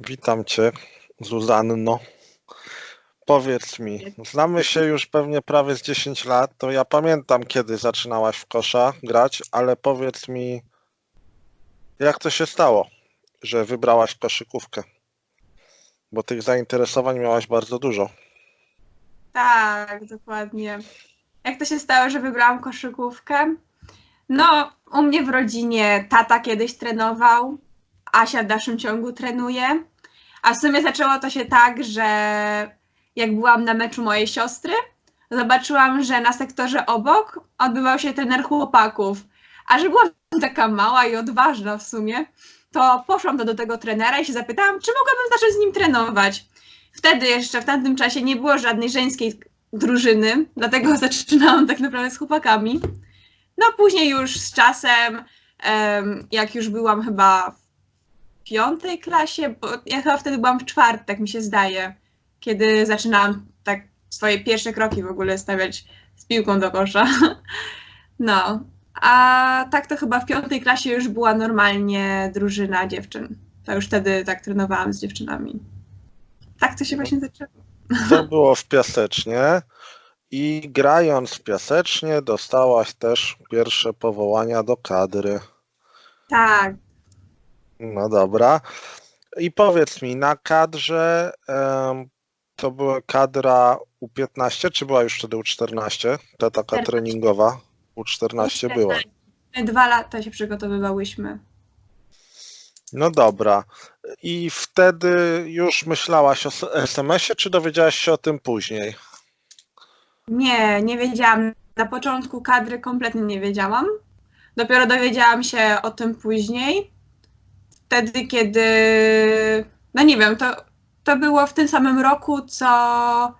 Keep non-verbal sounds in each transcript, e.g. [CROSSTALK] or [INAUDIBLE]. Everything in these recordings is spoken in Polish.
Witam cię, Zuzanno. Powiedz mi, znamy się już pewnie prawie z 10 lat, to ja pamiętam kiedy zaczynałaś w kosza grać, ale powiedz mi, jak to się stało, że wybrałaś koszykówkę? Bo tych zainteresowań miałaś bardzo dużo. Tak, dokładnie. Jak to się stało, że wybrałam koszykówkę? No, u mnie w rodzinie tata kiedyś trenował, Asia w dalszym ciągu trenuje, a w sumie zaczęło to się tak, że jak byłam na meczu mojej siostry, zobaczyłam, że na sektorze obok odbywał się trener chłopaków, a że byłam taka mała i odważna w sumie, to poszłam do, do tego trenera i się zapytałam, czy mogłabym zacząć z nim trenować. Wtedy jeszcze, w tamtym czasie nie było żadnej żeńskiej drużyny, dlatego [LAUGHS] zaczynałam tak naprawdę z chłopakami. No później już z czasem, em, jak już byłam chyba w piątej klasie, bo ja chyba wtedy byłam w czwartej, tak mi się zdaje, kiedy zaczynałam tak swoje pierwsze kroki w ogóle stawiać z piłką do kosza. [LAUGHS] No, a tak to chyba w piątej klasie już była normalnie drużyna dziewczyn. To już wtedy tak trenowałam z dziewczynami. Tak to się właśnie zaczęło. To było w Piasecznie i grając w Piasecznie dostałaś też pierwsze powołania do kadry. Tak, No dobra. I powiedz mi, na kadrze em, to była kadra U15, czy była już wtedy U14? Ta taka 14. treningowa U14 była. my dwa lata się przygotowywałyśmy. No dobra. I wtedy już myślałaś o SMS-ie, czy dowiedziałaś się o tym później? Nie, nie wiedziałam. Na początku kadry kompletnie nie wiedziałam. Dopiero dowiedziałam się o tym później. Wtedy, kiedy. No nie wiem, to, to było w tym samym roku, co.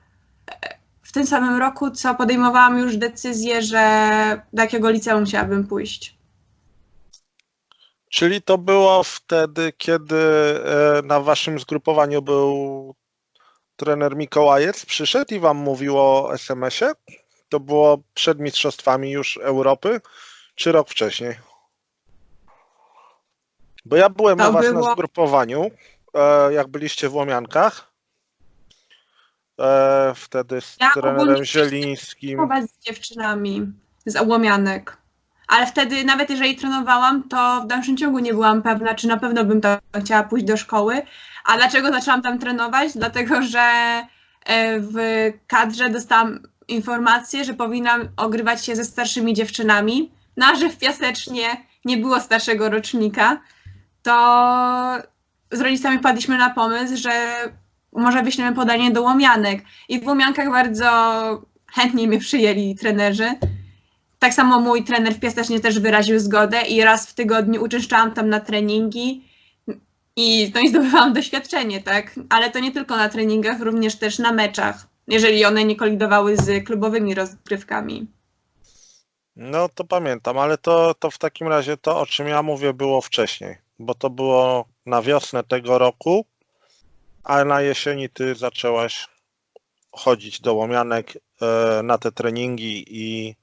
W tym samym roku, co podejmowałam już decyzję, że do jakiego liceum chciałabym pójść. Czyli to było wtedy, kiedy e, na waszym zgrupowaniu był trener Mikołajec, przyszedł i wam mówił o SMS-ie? To było przed mistrzostwami już Europy, czy rok wcześniej? Bo ja byłem u was na było- zgrupowaniu, e, jak byliście w Łomiankach. E, Wtedy z Ja trenerem Zielińskim. Z dziewczynami z Łomianek. Ale wtedy, nawet jeżeli trenowałam, to w dalszym ciągu nie byłam pewna, czy na pewno bym tam chciała pójść do szkoły. A dlaczego zaczęłam tam trenować? Dlatego, że e, w kadrze dostałam informację, że powinnam ogrywać się ze starszymi dziewczynami. No, a że w Piasecznie nie było starszego rocznika, to z rodzicami wpadliśmy na pomysł, że może wyślemy podanie do Łomianek. I w Łomiankach bardzo chętnie mnie przyjęli trenerzy. Tak samo mój trener w Piasecznie też wyraził zgodę i raz w tygodniu uczęszczałam tam na treningi i, no i zdobywałam doświadczenie, tak? Ale to nie tylko na treningach, również też na meczach, jeżeli one nie kolidowały z klubowymi rozgrywkami. No to pamiętam, ale to, to w takim razie to, o czym ja mówię, było wcześniej, bo to było na wiosnę tego roku, a na jesieni ty zaczęłaś chodzić do Łomianek e, na te treningi i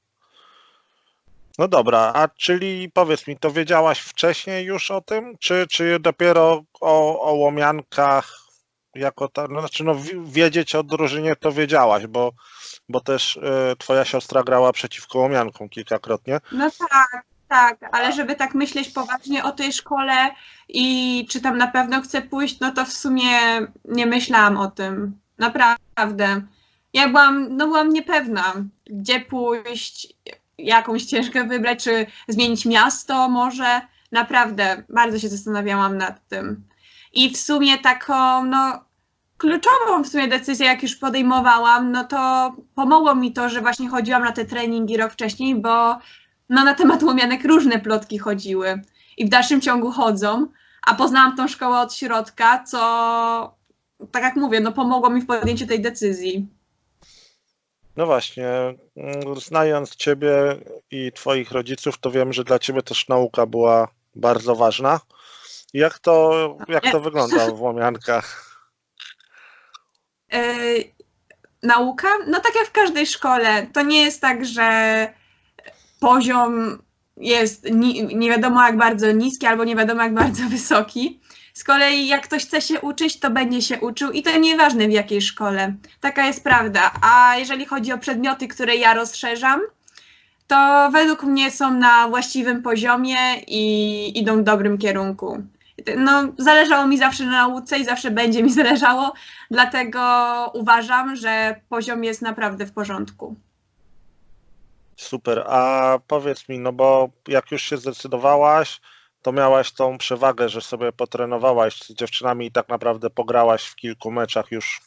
no dobra, a czyli powiedz mi, to wiedziałaś wcześniej już o tym, czy, czy dopiero o, o Łomiankach jako ta, no znaczy no wi- wiedzieć o drużynie to wiedziałaś, bo bo też e, twoja siostra grała przeciwko Łomiankom kilkakrotnie. No tak, tak, ale żeby tak myśleć poważnie o tej szkole i czy tam na pewno chcę pójść, no to w sumie nie myślałam o tym. Naprawdę. Ja byłam, no byłam niepewna, gdzie pójść, jakąś ścieżkę wybrać, czy zmienić miasto może. Naprawdę, bardzo się zastanawiałam nad tym. I w sumie taką, no, kluczową w sumie decyzję, jak już podejmowałam, no to pomogło mi to, że właśnie chodziłam na te treningi rok wcześniej, bo no na temat łomianek różne plotki chodziły i w dalszym ciągu chodzą, a poznałam tą szkołę od środka, co tak jak mówię, no pomogło mi w podjęciu tej decyzji. No właśnie, mm, znając ciebie i twoich rodziców, to wiem, że dla ciebie też nauka była bardzo ważna. Jak to, jak to wygląda w Łomiankach? Yy, nauka? No tak jak w każdej szkole. To nie jest tak, że poziom jest ni- nie wiadomo jak bardzo niski albo nie wiadomo jak bardzo [LAUGHS] wysoki. Z kolei jak ktoś chce się uczyć, to będzie się uczył i to nieważne w jakiej szkole. Taka jest prawda. A jeżeli chodzi o przedmioty, które ja rozszerzam, to według mnie są na właściwym poziomie i idą w dobrym kierunku. No, zależało mi zawsze na nauce i zawsze będzie mi [LAUGHS] zależało, dlatego uważam, że poziom jest naprawdę w porządku. Super, a powiedz mi, no bo jak już się zdecydowałaś, to miałaś tą przewagę, że sobie potrenowałaś z dziewczynami i tak naprawdę pograłaś w kilku meczach już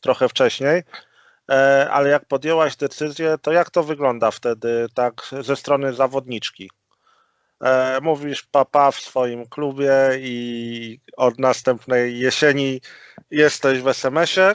trochę wcześniej. E, ale jak podjęłaś decyzję, to jak to wygląda wtedy tak ze strony zawodniczki? E, mówisz papa w swoim klubie i od następnej jesieni jesteś w SMS-ie.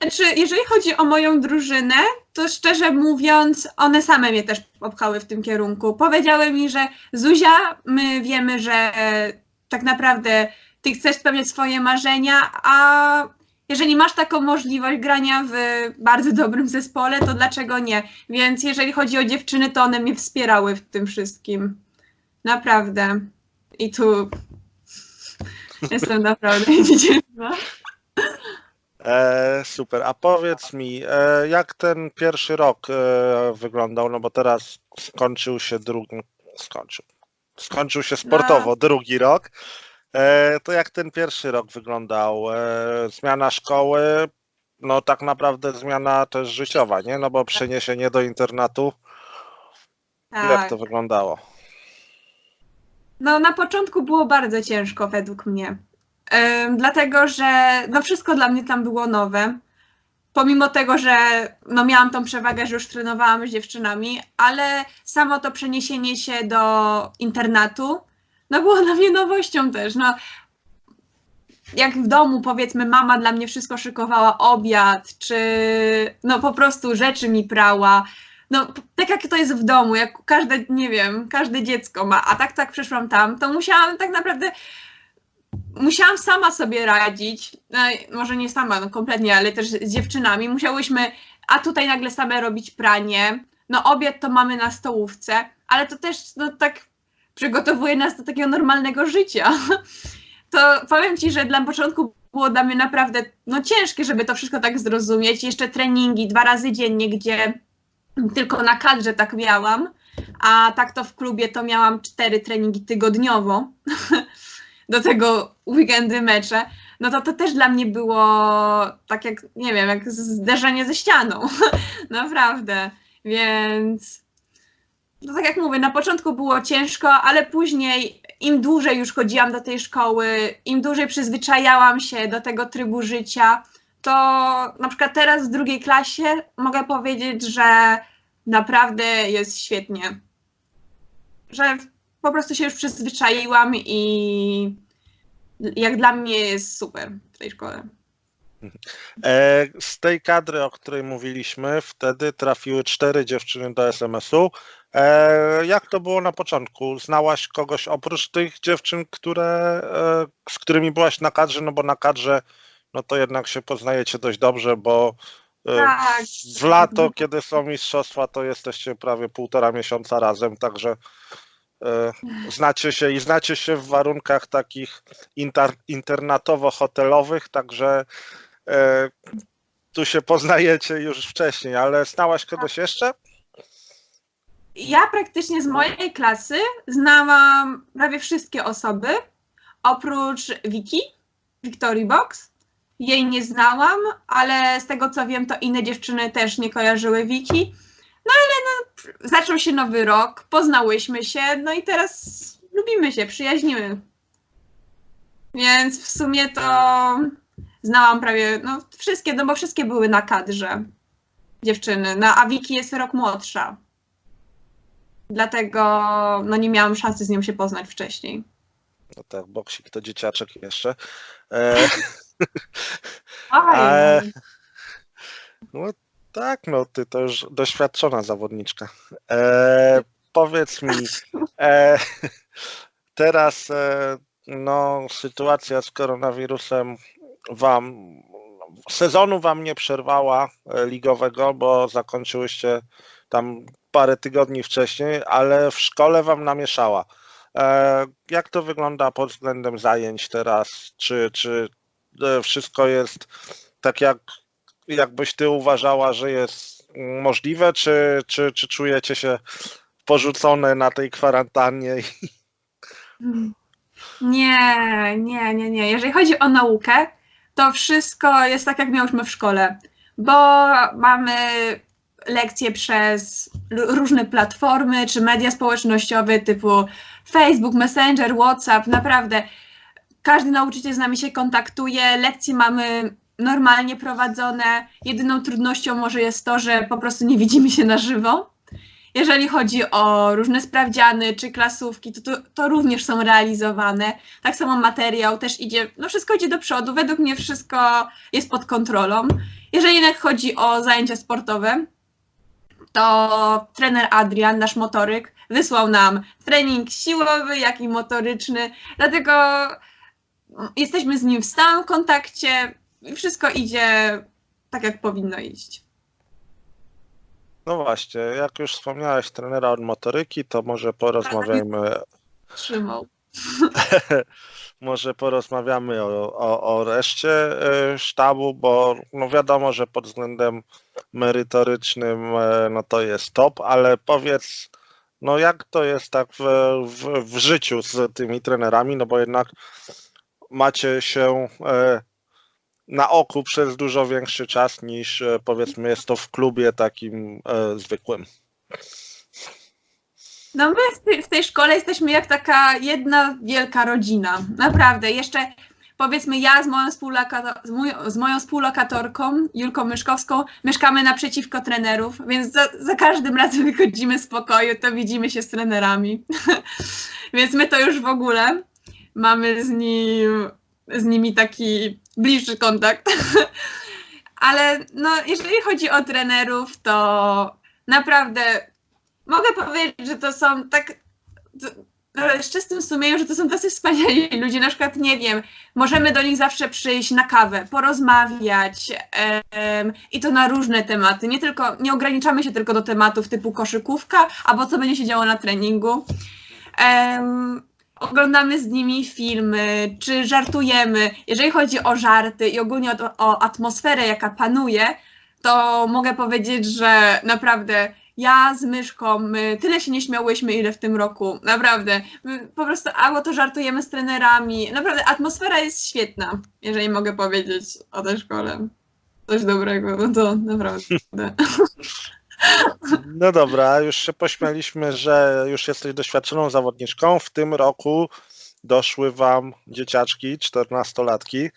Znaczy, jeżeli chodzi o moją drużynę, to szczerze mówiąc, one same mnie też popchały w tym kierunku. Powiedziały mi, że Zuzia, my wiemy, że e, tak naprawdę ty chcesz spełniać swoje marzenia, a jeżeli masz taką możliwość grania w bardzo dobrym zespole, to dlaczego nie? Więc jeżeli chodzi o dziewczyny, to one mnie wspierały w tym wszystkim. Naprawdę. I tu [LAUGHS] jestem naprawdę [LAUGHS] wdzięczna. E, super, a powiedz mi, e, jak ten pierwszy rok e, wyglądał? No bo teraz skończył się drugi, skończył, skończył się sportowo drugi rok. E, to jak ten pierwszy rok wyglądał? E, zmiana szkoły, no tak naprawdę zmiana też życiowa, nie? No bo przeniesienie do internatu, jak Tak. to wyglądało? No, na początku było bardzo ciężko według mnie. Dlatego, że no wszystko dla mnie tam było nowe. Pomimo tego, że no miałam tą przewagę, że już trenowałam z dziewczynami, ale samo to przeniesienie się do internatu, no było dla mnie nowością też. No, jak w domu, powiedzmy, mama dla mnie wszystko szykowała, obiad, czy no po prostu rzeczy mi prała. No, tak jak to jest w domu, jak każde, nie wiem, każde dziecko ma, a tak tak przyszłam tam, to musiałam tak naprawdę, musiałam sama sobie radzić, no, może nie sama, no kompletnie, ale też z dziewczynami, musiałyśmy, a tutaj nagle same robić pranie, no obiad to mamy na stołówce, ale to też, no tak przygotowuje nas do takiego normalnego życia. [LAUGHS] To powiem Ci, że dla początku było dla mnie naprawdę, no ciężkie, żeby to wszystko tak zrozumieć, jeszcze treningi dwa razy dziennie, gdzie tylko na kadrze tak miałam, a tak to w klubie to miałam cztery treningi tygodniowo, [LAUGHS] do tego weekendy mecze, no to to też dla mnie było tak jak, nie wiem, jak zderzenie ze ścianą, [LAUGHS] naprawdę, więc no tak jak mówię, na początku było ciężko, ale później im dłużej już chodziłam do tej szkoły, im dłużej przyzwyczajałam się do tego trybu życia, to na przykład teraz w drugiej klasie mogę powiedzieć, że naprawdę jest świetnie. Że po prostu się już przyzwyczaiłam i jak dla mnie jest super w tej szkole. E, Z tej kadry, o której mówiliśmy, wtedy trafiły cztery dziewczyny do SMS-u. E, Jak to było na początku? Znałaś kogoś oprócz tych dziewczyn, które, e, z którymi byłaś na kadrze? No bo na kadrze, no to jednak się poznajecie dość dobrze, bo Tak. w lato, kiedy są mistrzostwa, to jesteście prawie półtora miesiąca razem, także znacie się i znacie się w warunkach takich inter, internatowo-hotelowych, także e, tu się poznajecie już wcześniej, ale znałaś kogoś jeszcze? Ja praktycznie z mojej klasy znałam prawie wszystkie osoby, oprócz Wiki, Victory Box. Jej nie znałam, ale z tego co wiem, to inne dziewczyny też nie kojarzyły Wiki. No ale no, zaczął się nowy rok, poznałyśmy się, no i teraz lubimy się, przyjaźnimy. Więc w sumie to znałam prawie, no wszystkie, no bo wszystkie były na kadrze dziewczyny, no a Wiki jest rok młodsza. Dlatego no nie miałam szansy z nią się poznać wcześniej. No tak, boksik to dzieciaczek jeszcze. E, Oj, [LAUGHS] E, no tak, no ty to już doświadczona zawodniczka. E, powiedz mi, e, [LAUGHS] teraz e, no, sytuacja z koronawirusem wam, sezonu wam nie przerwała e, ligowego, bo zakończyłyście tam parę tygodni wcześniej, ale w szkole wam namieszała. E, jak to wygląda pod względem zajęć teraz? Czy, czy e, wszystko jest tak, jak, jakbyś ty uważała, że jest możliwe, czy, czy, czy czujecie się porzucone na tej kwarantannie? [LAUGHS] Nie, nie, nie, nie. Jeżeli chodzi o naukę, to wszystko jest tak, jak miałyśmy w szkole, bo mamy lekcje przez różne platformy czy media społecznościowe typu Facebook, Messenger, WhatsApp. Naprawdę każdy nauczyciel z nami się kontaktuje, lekcje mamy normalnie prowadzone. Jedyną trudnością może jest to, że po prostu nie widzimy się na żywo. Jeżeli chodzi o różne sprawdziany czy klasówki, to, to, to również są realizowane. Tak samo materiał też idzie, no wszystko idzie do przodu. Według mnie wszystko jest pod kontrolą. Jeżeli jednak chodzi o zajęcia sportowe, to trener Adrian, nasz motoryk, wysłał nam trening siłowy, jak i motoryczny, dlatego jesteśmy z nim w stałym kontakcie i wszystko idzie tak, jak powinno iść. No właśnie, jak już wspomniałeś trenera od motoryki, to może porozmawiajmy, Trzymał. [LAUGHS] może porozmawiamy o, o, o reszcie e, sztabu, bo no wiadomo, że pod względem merytorycznym e, no to jest top, ale powiedz, no jak to jest tak w, w, w życiu z tymi trenerami, no bo jednak macie się e, na oku przez dużo większy czas niż e, powiedzmy jest to w klubie takim e, zwykłym. No my w tej, szkole jesteśmy jak taka jedna wielka rodzina. Naprawdę. Jeszcze powiedzmy ja z moją, współlokato- z z moją współlokatorką Julką Myszkowską mieszkamy naprzeciwko trenerów, więc za, za każdym razem wychodzimy z pokoju, to widzimy się z trenerami. [LAUGHS] więc my to już w ogóle mamy z, nim, z nimi taki bliższy kontakt. [LAUGHS] Ale no, jeżeli chodzi o trenerów, to naprawdę mogę powiedzieć, że to są tak to- no, z czystym sumieniem, że to są tacy wspaniali ludzie, na przykład, nie wiem, możemy do nich zawsze przyjść na kawę, porozmawiać em, i to na różne tematy, nie tylko, nie ograniczamy się tylko do tematów typu koszykówka, albo co będzie się działo na treningu. Em, oglądamy z nimi filmy, czy żartujemy. Jeżeli chodzi o żarty i ogólnie o, o atmosferę, jaka panuje, to mogę powiedzieć, że naprawdę ja z myszką, my tyle się nie śmiałyśmy, ile w tym roku. Naprawdę. My po prostu albo to żartujemy z trenerami. Naprawdę atmosfera jest świetna, jeżeli mogę powiedzieć o tej szkole. Coś dobrego, no to naprawdę. [LAUGHS] No dobra, już się pośmialiśmy, że już jesteś doświadczoną zawodniczką. W tym roku doszły wam dzieciaczki, czternastolatki.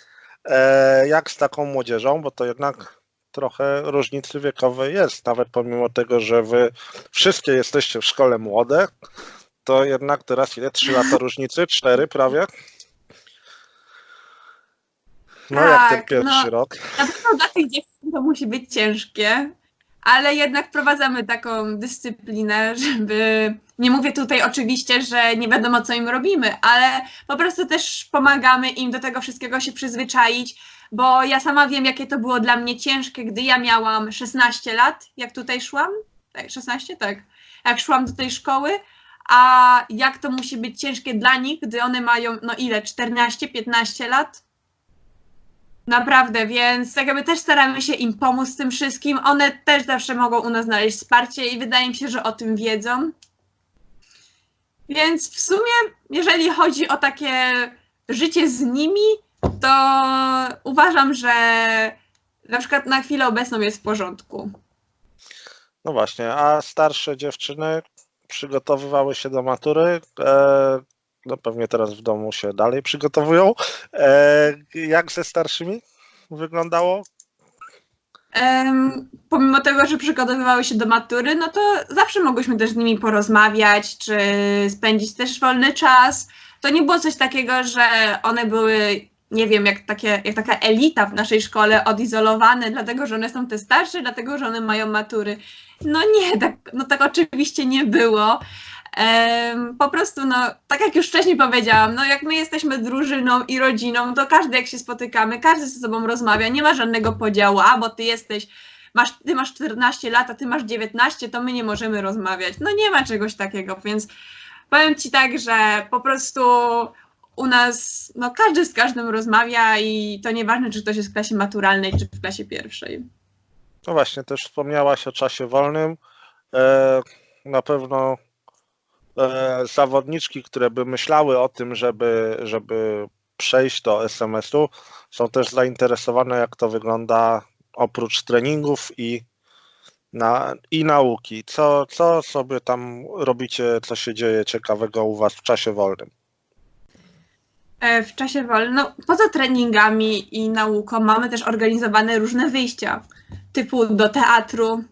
E, jak z taką młodzieżą, bo to jednak trochę różnicy wiekowej jest, nawet pomimo tego, że wy wszystkie jesteście w szkole młode, to jednak teraz ile? Trzy lata różnicy? Cztery prawie? No jak ten Tak, pierwszy no. rok? Na pewno dla tych dziewczyn to musi być ciężkie, ale jednak wprowadzamy taką dyscyplinę, żeby. Nie mówię tutaj oczywiście, że nie wiadomo, co im robimy, ale po prostu też pomagamy im do tego wszystkiego się przyzwyczaić, bo ja sama wiem, jakie to było dla mnie ciężkie, gdy ja miałam 16 lat, jak tutaj szłam. Tak, 16? Tak. Jak szłam do tej szkoły, a jak to musi być ciężkie dla nich, gdy one mają, no ile, 14-15 lat? Naprawdę, więc tak jakby też staramy się im pomóc z tym wszystkim. One też zawsze mogą u nas znaleźć wsparcie i wydaje mi się, że o tym wiedzą. Więc w sumie, jeżeli chodzi o takie życie z nimi, to uważam, że na przykład na chwilę obecną jest w porządku. No właśnie, a starsze dziewczyny przygotowywały się do matury. No pewnie teraz w domu się dalej przygotowują. E, jak ze starszymi wyglądało? Em, pomimo tego, że przygotowywały się do matury, no to zawsze mogłyśmy też z nimi porozmawiać, czy spędzić też wolny czas. To nie było coś takiego, że one były, nie wiem, jak, takie, jak taka elita w naszej szkole, odizolowane, dlatego że one są te starsze, dlatego że one mają matury. No nie, tak, no tak oczywiście nie było. Po prostu, no, tak jak już wcześniej powiedziałam, no jak my jesteśmy drużyną i rodziną, to każdy jak się spotykamy, każdy ze sobą rozmawia, nie ma żadnego podziału, a bo ty jesteś masz, ty masz 14 lat, a ty masz 19, to my nie możemy rozmawiać. No nie ma czegoś takiego, więc powiem ci tak, że po prostu u nas, no każdy z każdym rozmawia i to nieważne, czy ktoś jest w klasie maturalnej, czy w klasie pierwszej. No właśnie, też wspomniałaś o czasie wolnym. E, na pewno zawodniczki, które by myślały o tym, żeby, żeby przejść do SMS-u, są też zainteresowane, jak to wygląda oprócz treningów i, na, i nauki. Co, co sobie tam robicie, co się dzieje ciekawego u Was w czasie wolnym? E, W czasie wolnym, no poza treningami i nauką mamy też organizowane różne wyjścia, typu do teatru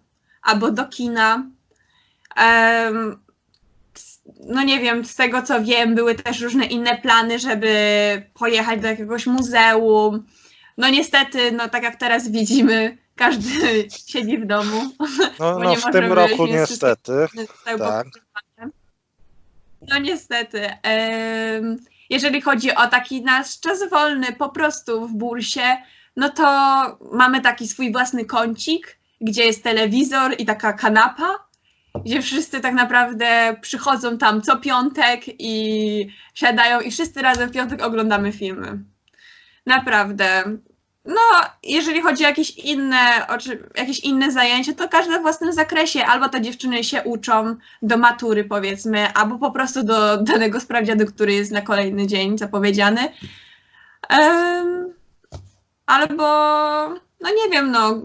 albo do kina. No nie wiem, z tego co wiem, były też różne inne plany, żeby pojechać do jakiegoś muzeum. No niestety, no tak jak teraz widzimy, każdy [LAUGHS] siedzi w domu. No, [LAUGHS] Bo no nie w tym roku niestety. [LAUGHS] Tak. powstrzymane. No niestety. jeżeli chodzi o taki nasz czas wolny po prostu w bursie, no to mamy taki swój własny kącik, gdzie jest telewizor i taka kanapa, gdzie wszyscy tak naprawdę przychodzą tam co piątek i siadają i wszyscy razem w piątek oglądamy filmy. Naprawdę. No, jeżeli chodzi o jakieś inne, oczy- jakieś inne zajęcia, to każde w własnym zakresie. Albo te dziewczyny się uczą do matury, powiedzmy, albo po prostu do danego sprawdzianu, który jest na kolejny dzień zapowiedziany. Em, albo, no nie wiem, no.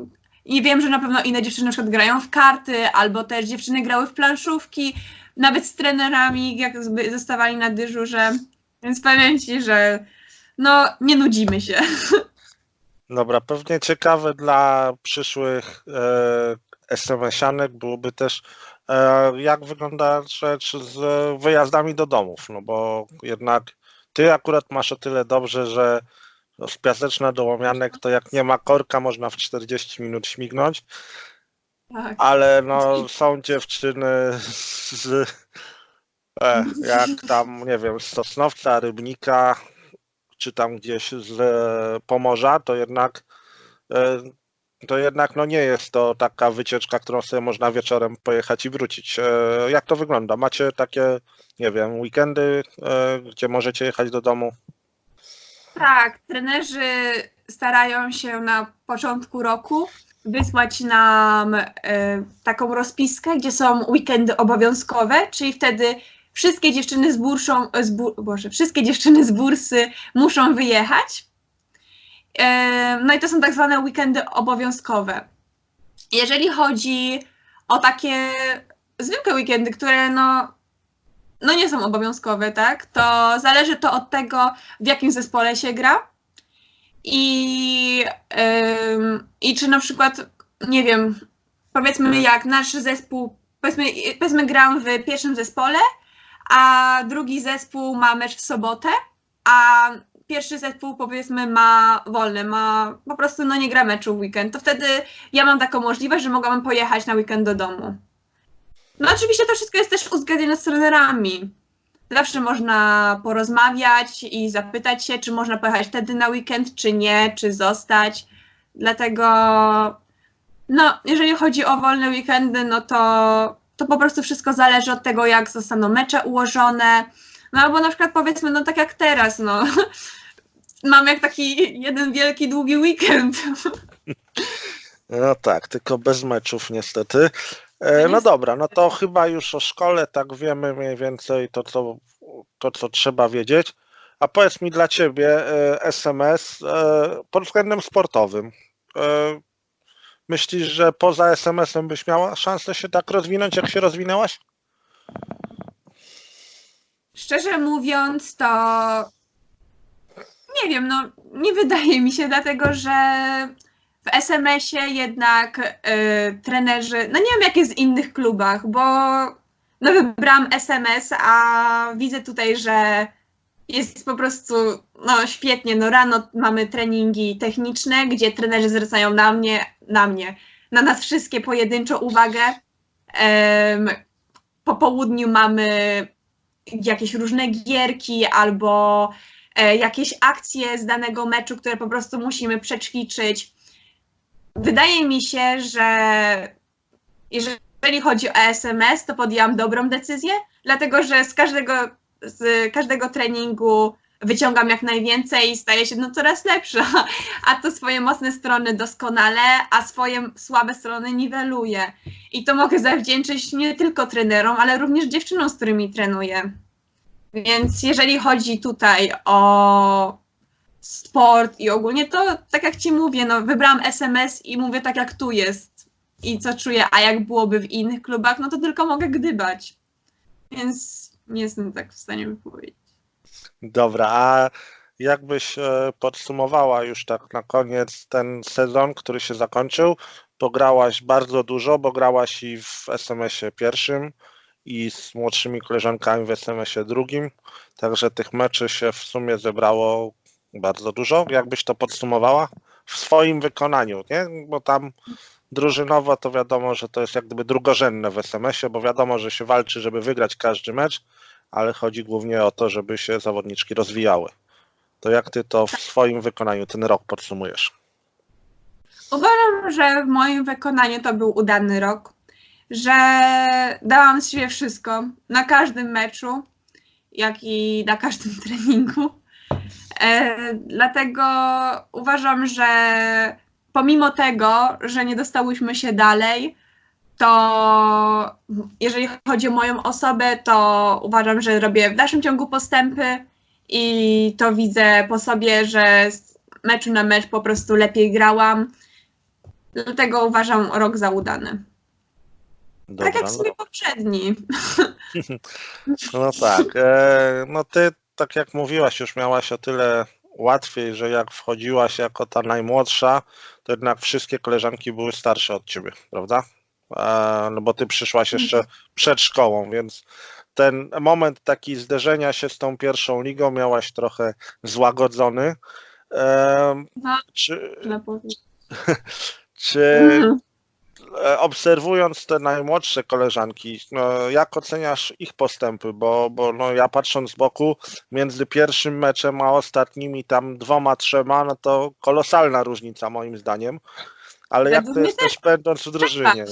I wiem, że na pewno inne dziewczyny na przykład grają w karty, albo też dziewczyny grały w planszówki, nawet z trenerami, jak zostawali na dyżurze. Więc powiem ci, że no, nie nudzimy się. [LAUGHS] Dobra, pewnie ciekawe dla przyszłych e, SMS-ianek byłoby też, e, jak wygląda rzecz z wyjazdami do domów, no bo jednak ty akurat masz o tyle dobrze, że z Piaseczna do Łomianek to jak nie ma korka, można w 40 minut śmignąć, Tak. ale no [LAUGHS] są dziewczyny z, e, jak tam, nie wiem, z Sosnowca, Rybnika, czy tam gdzieś z e, Pomorza, to jednak e, to jednak no nie jest to taka wycieczka, którą sobie można wieczorem pojechać i wrócić. E, Jak to wygląda? Macie takie, nie wiem, weekendy, e, gdzie możecie jechać do domu? Tak, trenerzy starają się na początku roku wysłać nam e, taką rozpiskę, gdzie są weekendy obowiązkowe, czyli wtedy wszystkie dziewczyny z burszą, z bur, Boże, wszystkie dziewczyny z bursy muszą wyjechać. E, no i to są tak zwane weekendy obowiązkowe. Jeżeli chodzi o takie zwykłe weekendy, które no, no nie są obowiązkowe, tak, to zależy to od tego, w jakim zespole się gra. I, ym, i czy na przykład, nie wiem, powiedzmy jak nasz zespół, powiedzmy, powiedzmy gram w pierwszym zespole, a drugi zespół ma mecz w sobotę, a pierwszy zespół powiedzmy ma wolne, ma po prostu no nie gra meczu w weekend, to wtedy ja mam taką możliwość, że mogłabym pojechać na weekend do domu. No oczywiście to wszystko jest też uzgadniane z trenerami. Zawsze można porozmawiać i zapytać się, czy można pojechać wtedy na weekend, czy nie, czy zostać. Dlatego, no, jeżeli chodzi o wolne weekendy, no to, to po prostu wszystko zależy od tego, jak zostaną mecze ułożone. No albo na przykład powiedzmy, no tak jak teraz, no. [LAUGHS] Mam jak taki jeden wielki, długi weekend. [LAUGHS] No tak, tylko bez meczów niestety. E, No dobra, no to chyba już o szkole tak wiemy mniej więcej to, co, to, co trzeba wiedzieć. A powiedz mi dla ciebie e, SMS e, pod względem sportowym. e, Myślisz, że poza SMS-em byś miała szansę się tak rozwinąć, jak się rozwinęłaś? Szczerze mówiąc, to nie wiem, no nie wydaje mi się, dlatego że w SMS-ie jednak y, trenerzy, no nie wiem jak jest w innych klubach, bo no wybrałam SMS, a widzę tutaj, że jest po prostu no świetnie, no rano mamy treningi techniczne, gdzie trenerzy zwracają na mnie, na mnie, na nas wszystkie pojedynczo uwagę. Em, po południu mamy jakieś różne gierki albo e, jakieś akcje z danego meczu, które po prostu musimy przećwiczyć. Wydaje mi się, że jeżeli chodzi o SMS, to podjęłam dobrą decyzję, dlatego że z każdego, z każdego treningu wyciągam jak najwięcej i staję się no coraz lepsza, a to swoje mocne strony doskonale, a swoje słabe strony niweluję. I to mogę zawdzięczyć nie tylko trenerom, ale również dziewczynom, z którymi trenuję. Więc jeżeli chodzi tutaj o sport i ogólnie, to tak jak ci mówię, no wybrałam SMS i mówię tak jak tu jest i co czuję, a jak byłoby w innych klubach, no to tylko mogę gdybać. Więc nie jestem tak w stanie wypowiedzieć. Dobra, a jakbyś e, podsumowała już tak na koniec ten sezon, który się zakończył? Pograłaś bardzo dużo, bo grałaś i w SMS-ie pierwszym i z młodszymi koleżankami w SMS-ie drugim, także tych meczy się w sumie zebrało bardzo dużo. Jakbyś to podsumowała? W swoim wykonaniu, nie? Bo tam drużynowo to wiadomo, że to jest jak gdyby drugorzędne w SMS-ie, bo wiadomo, że się walczy, żeby wygrać każdy mecz, ale chodzi głównie o to, żeby się zawodniczki rozwijały. To jak ty to w swoim wykonaniu ten rok podsumujesz? Uważam, że w moim wykonaniu to był udany rok, że dałam z siebie wszystko na każdym meczu, jak i na każdym [LAUGHS] treningu. E, dlatego uważam, że pomimo tego, że nie dostałyśmy się dalej, to jeżeli chodzi o moją osobę, to uważam, że robię w dalszym ciągu postępy i to widzę po sobie, że z meczu na mecz po prostu lepiej grałam. Dlatego uważam rok za udany. Dobra, tak jak no, poprzedni. [LAUGHS] [LAUGHS] no tak. E, no ty, tak jak mówiłaś, już miałaś o tyle łatwiej, że jak wchodziłaś jako ta najmłodsza, to jednak wszystkie koleżanki były starsze od ciebie, prawda? No bo ty przyszłaś jeszcze przed szkołą, więc ten moment taki zderzenia się z tą pierwszą ligą miałaś trochę złagodzony. E, No, czy, [LAUGHS] czy Mhm. Obserwując te najmłodsze koleżanki, no, jak oceniasz ich postępy? Bo, bo no, ja patrząc z boku, między pierwszym meczem a ostatnimi tam dwoma, trzema, no to kolosalna różnica moim zdaniem. Ale jak to jest też będąc w drużynie?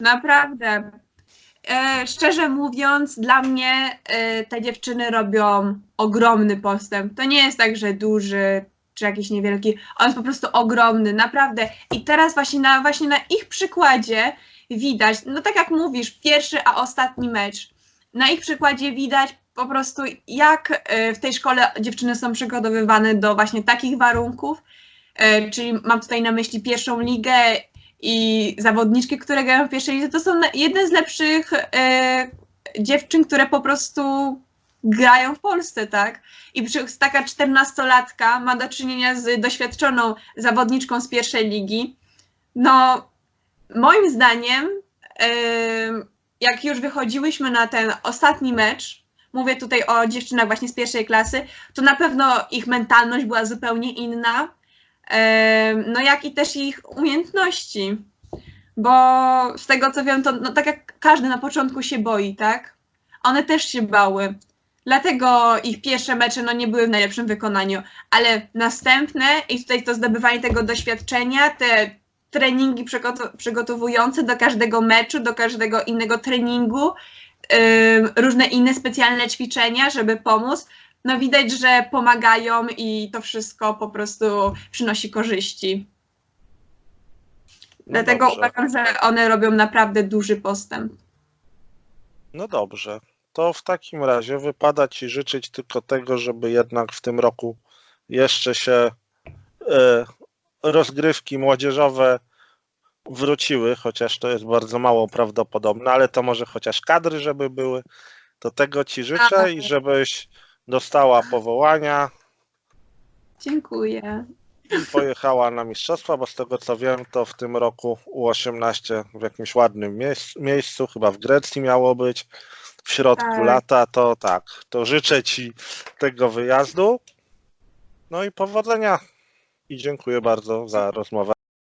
Naprawdę. E, szczerze mówiąc, dla mnie e, te dziewczyny robią ogromny postęp. To nie jest tak, że duży czy jakiś niewielki. On jest po prostu ogromny, naprawdę. I teraz właśnie na, właśnie na ich przykładzie widać, no tak jak mówisz, pierwszy a ostatni mecz. Na ich przykładzie widać po prostu, jak e, w tej szkole dziewczyny są przygotowywane do właśnie takich warunków. E, czyli mam tutaj na myśli pierwszą ligę i zawodniczki, które grają w pierwszej lidze, to są jedne z lepszych e, dziewczyn, które po prostu grają w Polsce, tak? I taka czternastolatka ma do czynienia z doświadczoną zawodniczką z pierwszej ligi. No, moim zdaniem, em, jak już wychodziłyśmy na ten ostatni mecz, mówię tutaj o dziewczynach właśnie z pierwszej klasy, to na pewno ich mentalność była zupełnie inna. No jak i też ich umiejętności. Bo z tego co wiem, to no, tak jak każdy na początku się boi, tak? One też się bały. Dlatego ich pierwsze mecze no, nie były w najlepszym wykonaniu, ale następne i tutaj to zdobywanie tego doświadczenia, te treningi przygoto- przygotowujące do każdego meczu, do każdego innego treningu, ym, różne inne specjalne ćwiczenia, żeby pomóc, no widać, że pomagają i to wszystko po prostu przynosi korzyści. No Dlatego dobrze. uważam, że one robią naprawdę duży postęp. No dobrze. To w takim razie wypada Ci życzyć tylko tego, żeby jednak w tym roku jeszcze się e, rozgrywki młodzieżowe wróciły, chociaż to jest bardzo mało prawdopodobne, ale to może chociaż kadry, żeby były. To tego Ci życzę i żebyś dostała powołania Dziękuję. i pojechała na mistrzostwa, bo z tego co wiem, to w tym roku U18 w jakimś ładnym miejsc, miejscu, chyba w Grecji miało być, w środku Tak. lata, to tak, to życzę Ci tego wyjazdu. No i powodzenia i dziękuję bardzo za rozmowę.